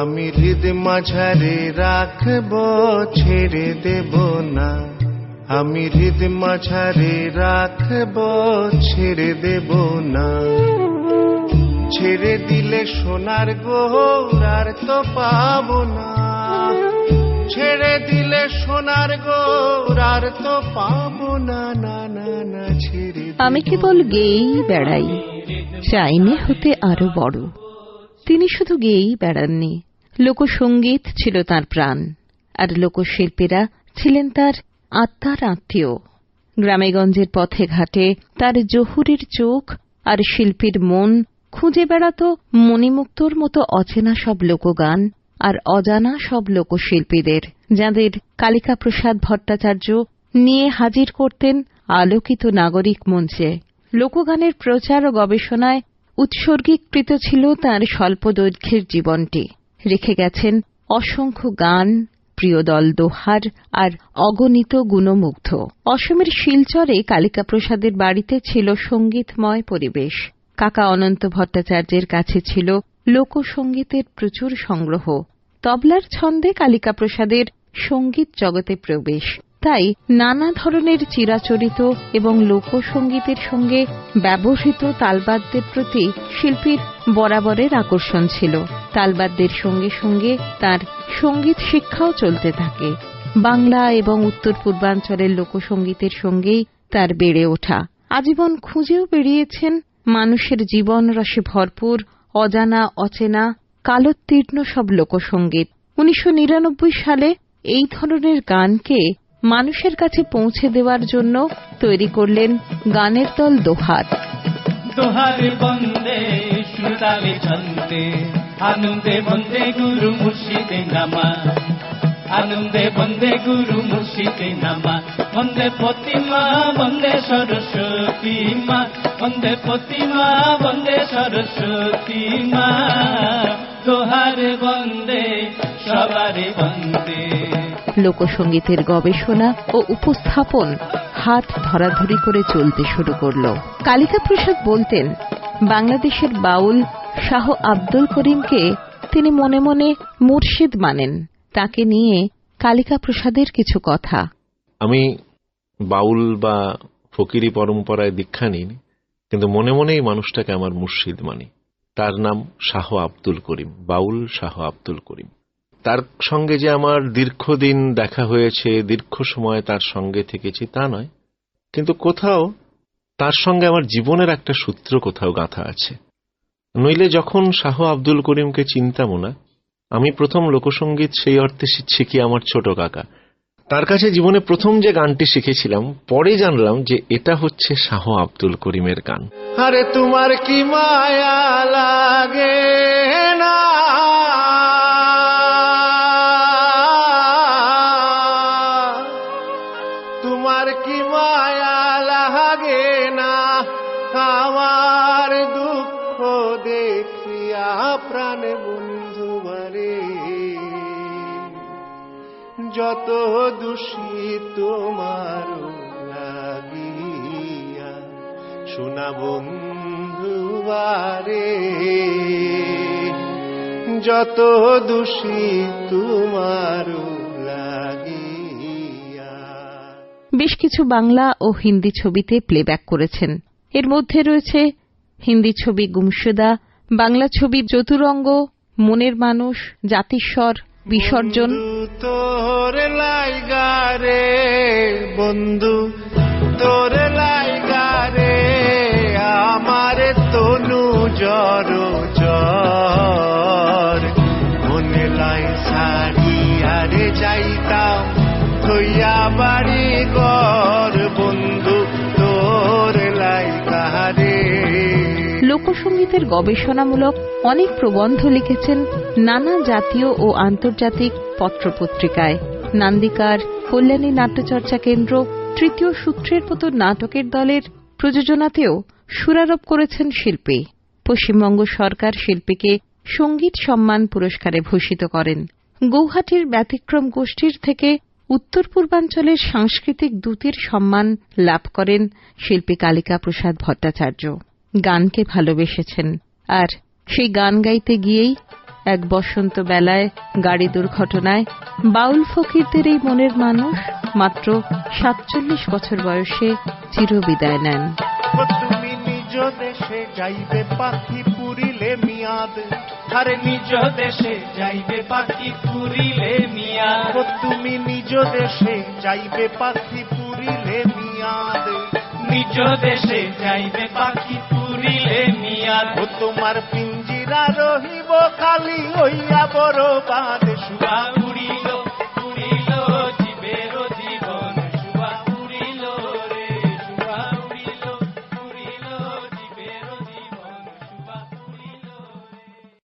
আমি হৃদ মাঝারে রাখব ছেড়ে দেব না। আমি হৃদ মাঝারে রাখব ছেড়ে দেব না। ছেড়ে দিলে সোনার গোর আর তো পাবো না। ছেড়ে দিলে সোনার গোর আর তো পাবো না না না না ছেড়ে আমি কেবল গেয়েই বেড়াই চাইনে হতে আরও বড়। তিনি শুধু গেয়েই বেড়াননি। লোকসঙ্গীত ছিল তার প্রাণ, আর লোকশিল্পীরা ছিলেন তার আত্মার আত্মীয়। গ্রামেগঞ্জের পথে ঘাটে তার জহুরির চোখ আর শিল্পীর মন খুঁজে বেড়াত মণিমুক্তর মতো অচেনা সব লোকগান আর অজানা সব লোকশিল্পীদের, যাঁদের কালিকা প্রসাদ ভট্টাচার্য নিয়ে হাজির করতেন আলোকিত নাগরিক মঞ্চে। লোকগানের প্রচার ও গবেষণায় উৎসর্গীকৃত ছিল তার স্বল্প দৈর্ঘ্যের জীবনটি। রেখে গেছেন অসংখ্য গান, প্রিয়দল দোহার আর অগণিত গুণমুগ্ধ। অসমের শিলচরে কালিকা প্রসাদের বাড়িতে ছিল সঙ্গীতময় পরিবেশ। কাকা অনন্ত ভট্টাচার্যের কাছে ছিল লোকসঙ্গীতের প্রচুর সংগ্রহ। তবলার ছন্দে কালিকা প্রসাদের সংগীত জগতে প্রবেশ। তাই নানা ধরনের চিরাচরিত এবং লোকসঙ্গীতের সঙ্গে ব্যবহৃত তালবাদ্যের প্রতি শিল্পীর বরাবরের আকর্ষণ ছিল। তালবাদ্যের সঙ্গে সঙ্গে তার সংগীত শিক্ষাও চলতে থাকে। বাংলা এবং উত্তর পূর্বাঞ্চলের লোকসঙ্গীতের সঙ্গেই তার বেড়ে ওঠা। আজীবন খুঁজেও বেরিয়েছেন মানুষের জীবন রসে ভরপুর, অজানা, অচেনা, কালোত্তীর্ণ সব লোকসঙ্গীত। উনিশশো নিরানব্বই সালে এই ধরনের গানকে মানুষের কাছে পৌঁছে দেওয়ার জন্য তৈরি করলেন গানের দল দোহার। বন্দে আনন্দে বন্দে গুরু মুর্শিদে নামা। আনন্দে বন্দে গুরু মুর্শিদে নামা। বন্দে প্রতিমা, বন্দে সরস্বতী মা। বন্দে প্রতিমা, বন্দে সরস্বতী মা। দোহারে বন্দে, সবারে বন্দে। লোকসঙ্গীতের গবেষণা ও উপস্থাপন হাত ধরাধরি করে চলতে শুরু করল। কালিকা প্রসাদ বলতেন, বাংলাদেশের বাউল শাহ আব্দুল করিমকে তিনি মনে মনে মুর্শিদ মানেন। তাকে নিয়ে কালিকা প্রসাদের কিছু কথা। আমি বাউল বা ফকিরি পরম্পরায় দীক্ষা নিইনি কিন্তু মনে মনেই মানুষটাকে আমার মুর্শিদ মানি। তার নাম শাহ আব্দুল করিম, বাউল শাহ আব্দুল করিম। তার সঙ্গে যে আমার দীর্ঘদিন দেখা হয়েছে, দীর্ঘ সময় তার সঙ্গে থেকেছি, তা নয়। কিন্তু কোথাও তার সঙ্গে আমার জীবনের একটা সূত্র কোথাও গাঁথা আছে। নইলে যখন শাহ আব্দুল করিমকে চিন্তামো না, আমি প্রথম লোকসঙ্গীত সেই অর্থে শিখি আমার ছোট কাকা। তার কাছে জীবনে প্রথম যে গানটি শিখেছিলাম, পরে জানলাম যে এটা হচ্ছে শাহ আব্দুল করিমের গান। আরে তোমার কি মায়া আমার দুঃখ দেখিয়া প্রাণ বন্ধু বারে যত দোষী তোমার লাগিয়া শোনা বন্ধু বারে। যত দোষী তোমার বেশ কিছু বাংলা ও হিন্দি ছবিতে প্লেব্যাক করেছেন। এর মধ্যে রয়েছে হিন্দি ছবি গুমসুদা বাংলা ছবি চতুরঙ্গ মনের মানুষ, জাতিস্বর, বিসর্জন। তোর লাইগারে বন্ধু তোর লাইগারে আমার তনু জর জর। মনে লাই শাড়ি আরে যাইতাম, থইয়া বাড়ি ঘর। গবেষণামূলক অনেক প্রবন্ধ লিখেছেন নানা জাতীয় ও আন্তর্জাতিক পত্রপত্রিকায়। নান্দিকার কল্যাণী নাট্যচর্চা কেন্দ্র তৃতীয় সূত্রের মতো নাটকের দলের প্রযোজনাতেও সুরারোপ করেছেন শিল্পী। পশ্চিমবঙ্গ সরকার শিল্পীকে সংগীত সম্মান পুরস্কারে ভূষিত করেন। গৌহাটির ব্যতিক্রম গোষ্ঠীর থেকে উত্তর পূর্বাঞ্চলের সাংস্কৃতিক দূতের সম্মান লাভ করেন শিল্পী কালিকা প্রসাদ ভট্টাচার্য। গানকে ভালোবেসেছেন। আর সেই গান গাইতে গিয়েই এক বসন্ত বেলায় গাড়ি দুর্ঘটনায় বাউল ফকিরদের এই মনের মানুষ মাত্র সাতচল্লিশ বছর বয়সে চিরবিদায় নেন। তুমি নিজ দেশে যাইবে পাখি পুরিলে মিয়াদ। আরে নিজ দেশে যাইবে পাখি পুরিলে মিয়া ও তুমি নিজ দেশে যাইবে পাখি পুরিলে মিয়াদ। নিজ দেশে যাইবে পাখি ও তোমার পিঞ্জিরা রহিব খালি হইয়া বড় বাদ বাবু